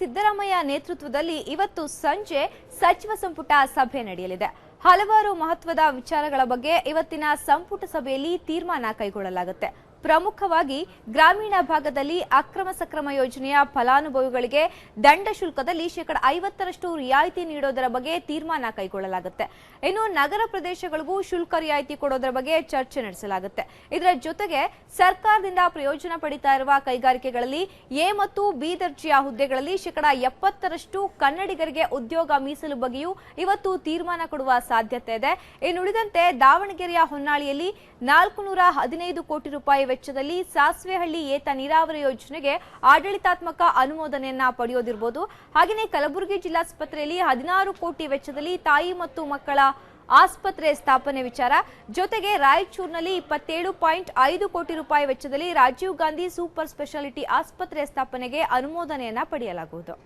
ಸಿದ್ದರಾಮಯ್ಯ ನೇತೃತ್ವದಲ್ಲಿ ಇವತ್ತು ಸಂಜೆ ಸಚಿವ ಸಂಪುಟ ಸಭೆ ನಡೆಯಲಿದೆ. ಹಲವಾರು ಮಹತ್ವದ ವಿಚಾರಗಳ ಬಗ್ಗೆ ಇವತ್ತಿನ ಸಂಪುಟ ಸಭೆಯಲ್ಲಿ ತೀರ್ಮಾನ ಕೈಗೊಳ್ಳಲಾಗುತ್ತೆ. ಪ್ರಮುಖವಾಗಿ ಗ್ರಾಮೀಣ ಭಾಗದಲ್ಲಿ ಅಕ್ರಮ ಸಕ್ರಮ ಯೋಜನೆಯ ಫಲಾನುಭವಿಗಳಿಗೆ ದಂಡ ಶುಲ್ಕದಲ್ಲಿ ಶೇಕಡ ಐವತ್ತರಷ್ಟು ರಿಯಾಯಿತಿ ನೀಡೋದರ ಬಗ್ಗೆ ತೀರ್ಮಾನ ಕೈಗೊಳ್ಳಲಾಗುತ್ತೆ. ಇನ್ನು ನಗರ ಪ್ರದೇಶಗಳಿಗೂ ಶುಲ್ಕ ರಿಯಾಯಿತಿ ಕೊಡೋದರ ಬಗ್ಗೆ ಚರ್ಚೆ ನಡೆಸಲಾಗುತ್ತೆ. ಇದರ ಜೊತೆಗೆ ಸರ್ಕಾರದಿಂದ ಪ್ರಯೋಜನ ಪಡಿತಾ ಇರುವ ಕೈಗಾರಿಕೆಗಳಲ್ಲಿ ಎ ಮತ್ತು ಬಿ ದರ್ಜೆಯ ಹುದ್ದೆಗಳಲ್ಲಿ ಶೇಕಡ ಎಪ್ಪತ್ತರಷ್ಟು ಕನ್ನಡಿಗರಿಗೆ ಉದ್ಯೋಗ ಮೀಸಲು ಬಗ್ಗೆಯೂ ಇವತ್ತು ತೀರ್ಮಾನ ಕೊಡುವ ಸಾಧ್ಯತೆ ಇದೆ. ಇನ್ನುಳಿದಂತೆ ದಾವಣಗೆರೆಯ ಹೊನ್ನಾಳಿಯಲ್ಲಿ ನಾಲ್ಕು ನೂರ ಹದಿನೈದು ಕೋಟಿ ರೂಪಾಯಿ ವೆಚ್ಚದಲ್ಲಿ ಸಾಸ್ವೆಹಳ್ಳಿ ಏತ ನೀರಾವರಿ ಯೋಜನೆಗೆ ಆಡಳಿತಾತ್ಮಕ ಅನುಮೋದನೆಯನ್ನ ಪಡೆಯೋದಿರಬಹುದು ಹಾಗೆಯೇ ಕಲಬುರಗಿ ಜಿಲ್ಲಾಸ್ಪತ್ರೆಯಲ್ಲಿ ಹದಿನಾರು ಕೋಟಿ ವೆಚ್ಚದಲ್ಲಿ ತಾಯಿ ಮತ್ತು ಮಕ್ಕಳ ಆಸ್ಪತ್ರೆ ಸ್ಥಾಪನೆ ವಿಚಾರ. ಜೊತೆಗೆ ರಾಯಚೂರಿನಲ್ಲಿ ಇಪ್ಪತ್ತೇಳು ಪಾಯಿಂಟ್ ಐದು ಕೋಟಿ ರೂಪಾಯಿ ವೆಚ್ಚದಲ್ಲಿ ರಾಜೀವ್ ಗಾಂಧಿ ಸೂಪರ್ ಸ್ಪೆಷಾಲಿಟಿ ಆಸ್ಪತ್ರೆ ಸ್ಥಾಪನೆಗೆ ಅನುಮೋದನೆಯನ್ನ ಪಡೆಯಲಾಗುವುದು.